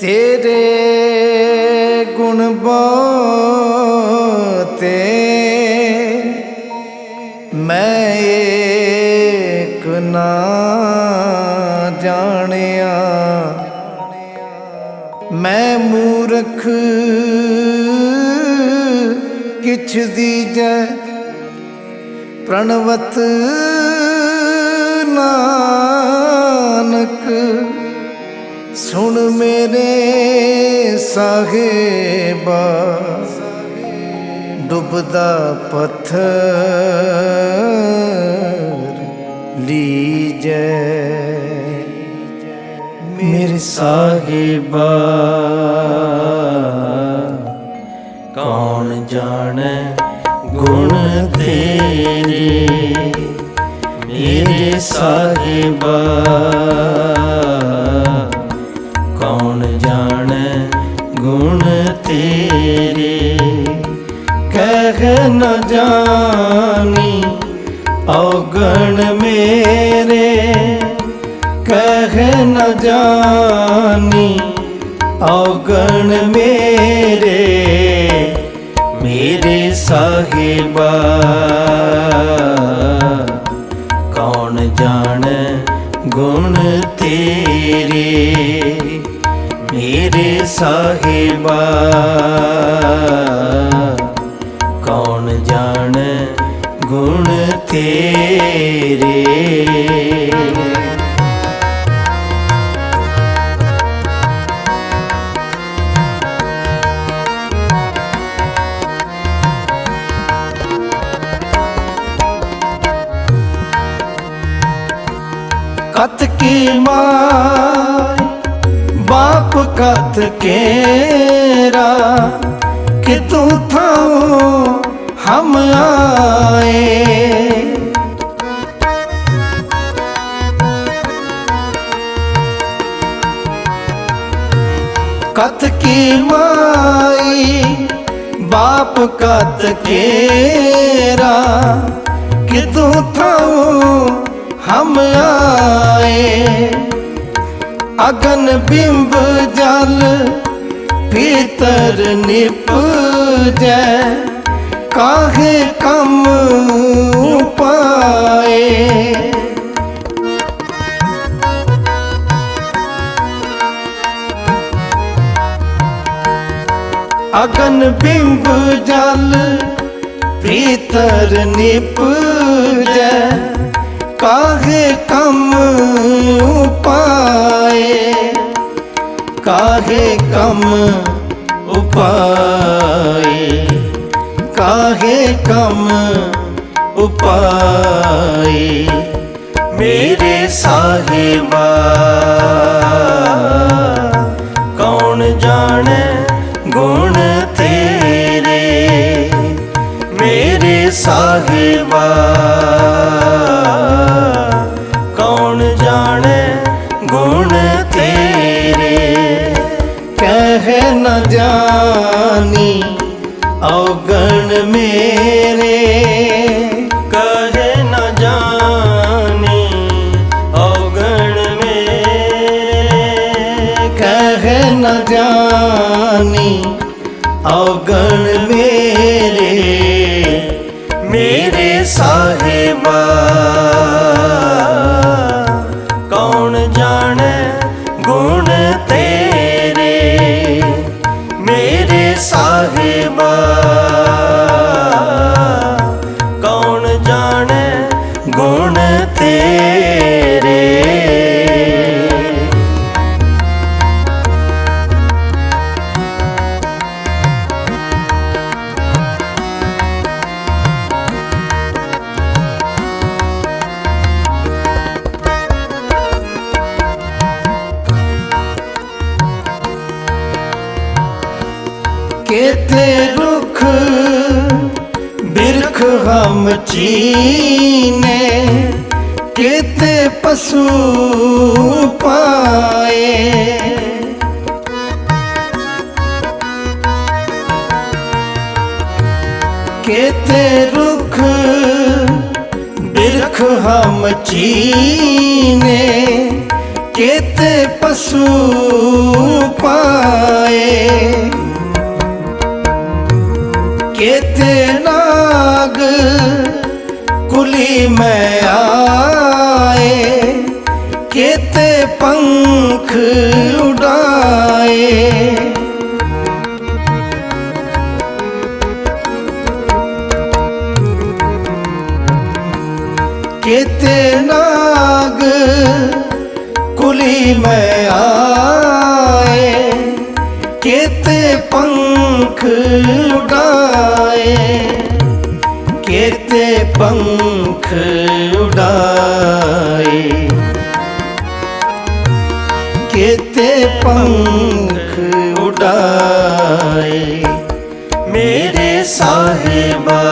ਤੇਰੇ ਗੁਣ ਬੋਤੇ ਮੈਂ ਏਕ ਨਾ ਜਾਣਿਆ। ਮੈਂ ਮੂਰਖ ਕਿਛ ਦੀਜੈ। ਪ੍ਰਣਵਤ ਨਾਨਕ ਸੁਣ ਮੇਰੇ ਸਾਹਿਬਾ ਡੁੱਬਦਾ ਪੱਥਰ ਲੀਜੈ। ਮੇਰੇ ਸਾਹਿਬਾ ਕੌਣ ਜਾਣੈ ਗੁਣ ਤੇਰੇ? ਮੇਰੇ ਸਾਹਿਬਾ ਕੌਣ ਜਾਣੈ ਗੁਣ ਤੇਰੇ? ਕਹਿ ਨ ਜਾਣੀ ਔਗਣ ਮੇਰੇ। ਕਹਿ ਨ ਜਾਣੀ ਔਗਣ ਮੇਰੇ। ਮੇਰੇ ਸਾਹਿਬਾ, ਕੌਣ ਜਾਣੈ ਗੁਣ ਤੇਰੇ? ਮੇਰੇ ਸਾਹਿਬਾ ਕੌਣ ਜਾਣ ਗੁਣ ਤੇਰੇ? ਕਤ ਕੀ ਮਾय ਬਾਪ ਕਤ ਕੇਰਾ ਕਿ ਤੂੰ ਥਾਉ ਹਮ ਆਏ। ਕਤ ਕੀ ਮਾਈ? ਬਾਪ ਕਤ ਕੇਰਾ ਕਿ ਤੂੰ ਥਾਉ ਹਮ ਅਗਨ ਬਿੰਬ ਜਲ ਭੀਤਰ ਨਿਪਜੈ। ਕਾਹੇ ਕੰਮ ਪਾਏ ਅਗਨ ਬਿੰਬ ਜਲ ਭੀਤਰ ਨਿਪਜੈ। ਕਾਹੇ ਕਮ ਉਪਾਏ ਕਾਹੇ ਕਮ ਉਪਾਏ ਕਾਹੇ ਕਮ ਉਪਾਏ ਮੇਰੇ ਸਾਹਿਬਾ ਕਹਿ ਨ ਜਾਣੀ ਔਗਣ ਮੇਰੇ ਮੇਰੇ ਤੇ ਰੁਖ, ਬਿਰਖ ਹਮ ਚੀਨੇ, ਕਿਤੇ ਪਸੂ ਪਾਏ। ਕਿਤੇ ਰੁੱਖ, ਬਿਰਖ ਹਮ ਚੀਨੇ, ਕਿਤੇ ਪਸੂ ਪਾਏ। ਜਿੱਥੇ ਨਾਗ, ਕੁਲੀ ਮੈਂ ਆਏ, ਕਿਤੇ ਪੰਖ ਉਡਾਏ। ਕਿਤੇ ਨਾਗ, ਕੁਲੀ ਮੈਂ ਆਏ, ਕਿਤੇ ਪੰਖ ਪੰਖ ਉਡਾਏ। ਕੇਤੇ ਪੰਖ ਉਡਾਏ। ਮੇਰੇ ਸਾਹਿਬਾ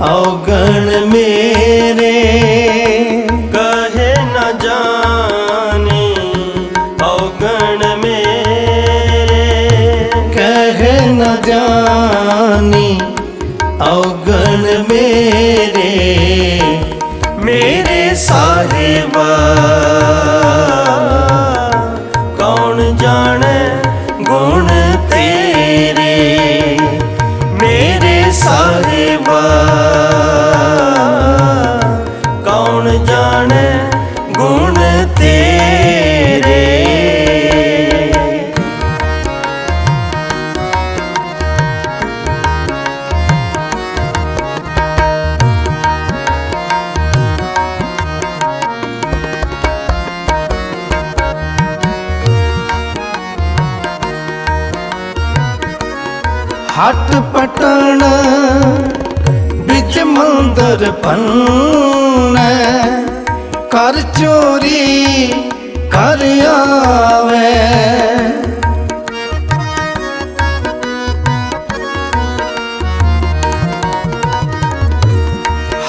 અવગણ મે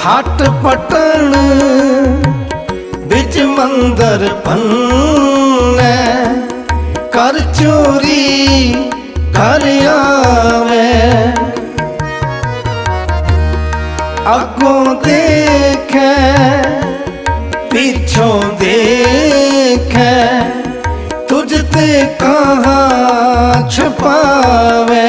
ਹੱਟ ਪਟਣ ਵਿੱਚ ਮੰਦਰ ਪੰਨ। ਕਰ ਚੋਰੀ ਕਰ ਆਵੇ। ਅੱਗੋਂ ਦੇਖੈ, ਪਿੱਛੋਂ ਦੇਖੈ। ਤੁਝ ਤੇ ਕਹਾਂ ਛੁਪਾਵੇ।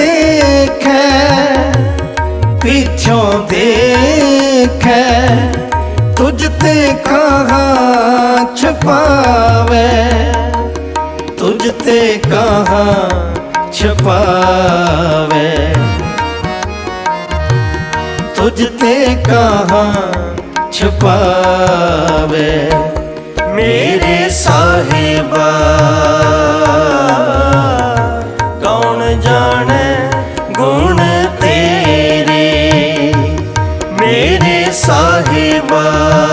ਦੇਖੈ, ਪਿੱਛੋਂ ਦੇਖੈ, ਤੁਝ ਤੇ ਕਹਾਂ ਛੁਪਾਵੇ। ਤੁਝ ਤੇ ਕਹਾਂ ਛੁਪਾਵੇ। ਤੁਝ ਤੇ ਕਹਾ ਛੁਪਾਵੇ। ਮੇਰੇ ਸਾਹਿਬਾ ਸਾਹਿਬਾ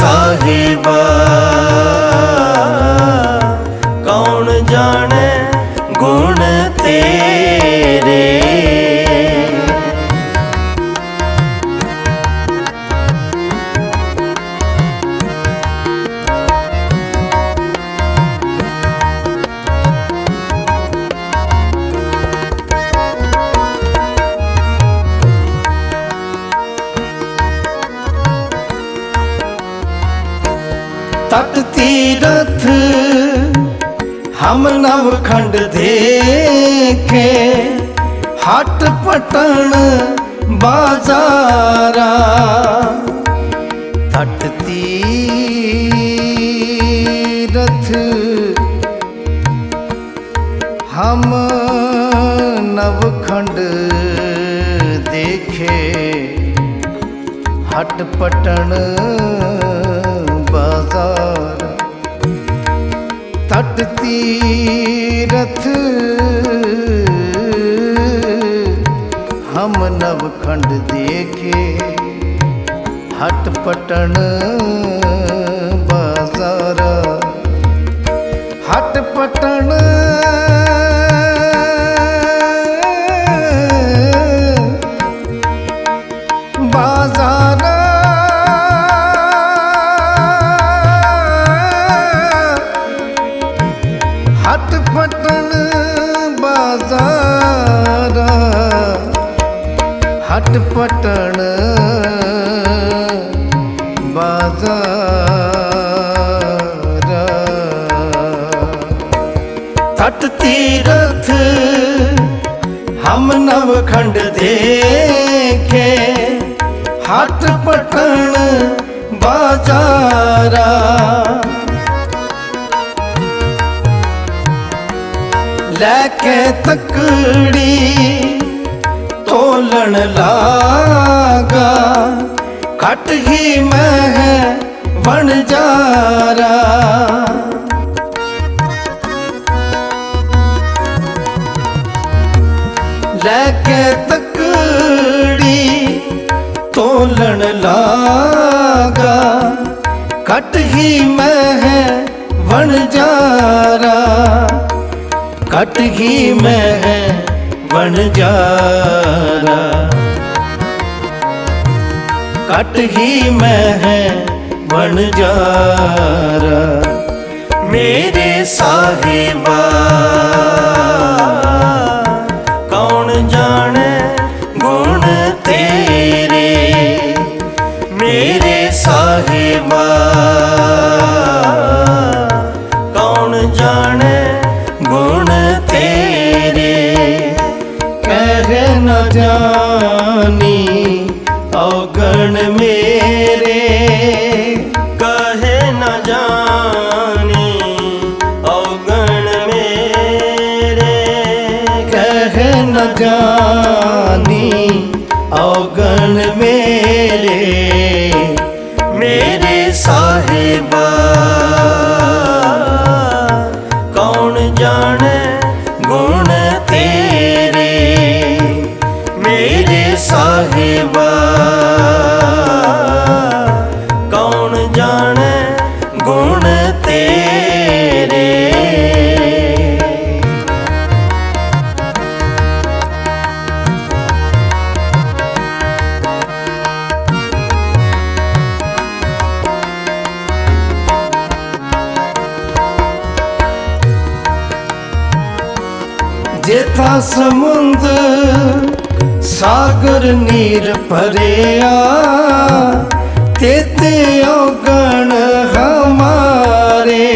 ਸਾਹਿਬਾ ਹਮ ਨਵ ਹਟ ਪਟਣ ਬਾਜ਼ਾਰਾ। ਤਟ ਤੀਰਥ ਹਮ ਨਵਖੰਡ ਦੇਖੇ, ਹਟ ਪਟਣ ਬਾਜ਼ਾਰ। ਤਟ ਤੀਰਥ ਨਵਖੰਡ ਦੇਖੇ ਹਟ ਪਟਣ ਹਮ ਨਵਖੰਡ ਦੇਖੇ ਹੱਟ ਪਟਣ ਬਾਜ਼ਾਰਾ। ਲੈ ਕੇ ਤਕੜੀ ਤੋਲਣ ਲਾਗਾ, ਘਟ ਹੀ ਮੈਂ ਬਣ ਜਾਰਾ। ਲੈ ਕੇ ਤਕੜੀ ਤੋਲਣ ਲਾਗਾ। ਘਟ ਹੀ ਮੈਂ ਬਣ ਜਾਰਾ। ਘਟ ਹੀ ਮੈਂ ਬਣ ਜਾਰਾ। ਘਟ ਹੀ ਮੈਂ ਬਣ ਜਾਰਾ। ਮੇਰੇ ਸਾਹਿਬਾ। ਕੌਣ ਜਾਣੇ ਗੁਣ ਤੇਰੇ, ਮੇਰੇ ਸਾਹਿਬਾ। ਕੌਣ ਜਾਣੇ ਗੁਣ ਤੇਰੇ? ਕਹਿ ਨਾ ਜਾਣੀ ਔਗਣ ਮੇਰੇ ਮੇਰੇ ਮੇਰੇ ਸਾਹਿਬਾ। ਕੌਣ ਜਾਣੇ ਗੁਣ ਤੇਰੇ? ਮੇਰੇ ਸਾਹਿਬਾ। ਕੌਣ ਜਾਣੇ ਗੁਣ ਤੇਰੇ? ਨੀਰ ਭਰਿਆ ਤੇਤੇ ਔਗਣ ਹਮਾਰੇ।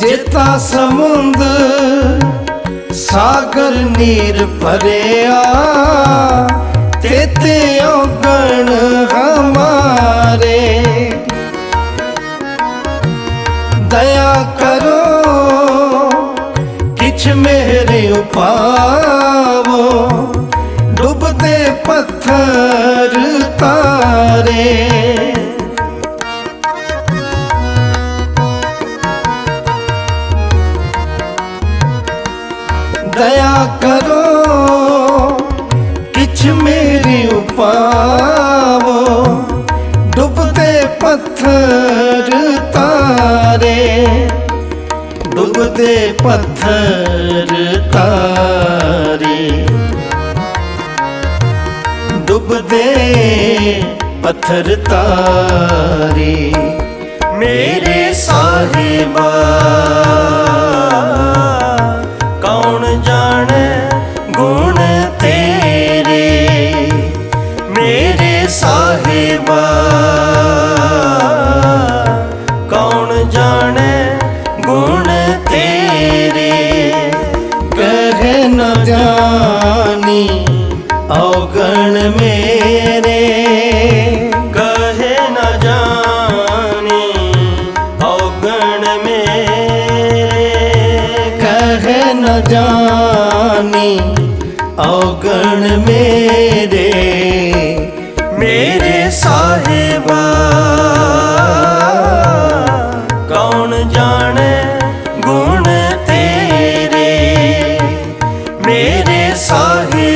ਜੇਤਾ ਸਮੁੰਦ ਸਾਗਰ ਨੀਰ ਭਰਿਆ ਤੇਤੇ ਔਗਣ ਹਮਾਰੇ। ਦਇਆ ਕਰੋ ਕਿਛ ਮੇਰੇ ਉਪਾਵੋ। ਡੁੱਬਦੇ ਪੱਥਰ ਤਾਰੇ। ਦਇਆ ਕਰੋ ਕਿਛ ਮੇਰੀ ਉਪਾਵੋ। ਦੇ ਪੱਥਰ ਤਾਰੇ। ਡੁੱਬਦੇ ਪੱਥਰ ਤਾਰੇ। ਮੇਰੇ ਸਾਹਿਬਾ ਕੌਣ ਜਾਣੇ ਗੁਣ ਤੇਰੇ? ਮੇਰੇ ਸਾਹਿਬਾ ਮੇਰੇ, ਕਹੇ ਨਾ ਜਾਣੀ, ਔਗਣ ਮੇਰੇ। ਕਹਿ ਨ ਜਾਣੀ, ਔਗਣ ਮੇਰੇ। ਮੇਰੇ ਸਾਹਿਬਾ, ਕੌਣ ਜਾਣੇ ਗੁਣ ਤੇਰੇ? ਮੇਰੇ ਸਾਹਿਬ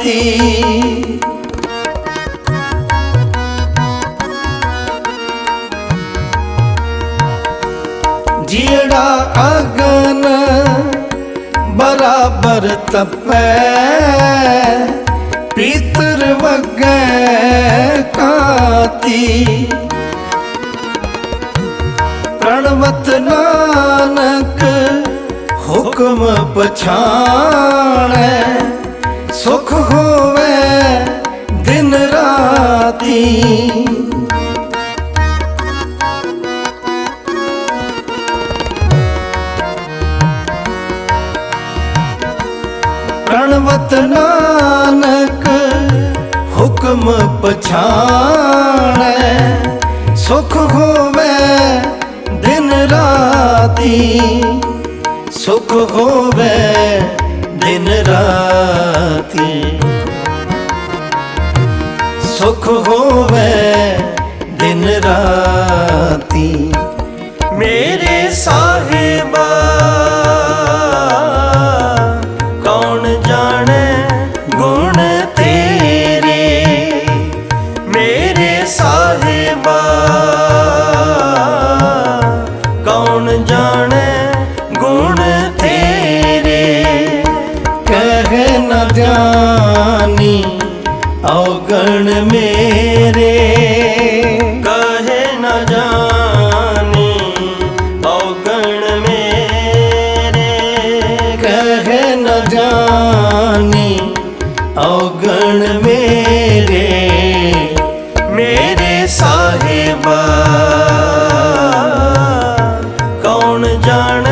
ਕਾਤੀ ਜਿਹੜਾ ਅਗਨ ਬਰਾਬਰ ਤਪੈ ਪਿਤਰ ਵਗੈ ਕਾਤੀ। ਪ੍ਰਣਵਤ ਨਾਨਕ ਹੁਕਮ ਪਛਾਣੈ। ਸੁਖ ਹੋਵੇ ਦਿਨ ਰਾਤੀ। ਪ੍ਰਣਵਤ ਨਾਨਕ ਹੁਕਮ ਪਛਾਣੈ। ਸੁਖ ਹੋਵੇ ਦਿਨ ਰਾਤੀ। ਸੁਖ ਹੋਵੇ ਦਿਨ ਰਾਤੀ ਸੁਖ ਹੋਵੇ ਦਿਨ ਰਾਤੀ ਮੇਰੇ ਸਾਹਿਬਾ ਕੌਣ ਜਾਣੇ ਗੁਣ जान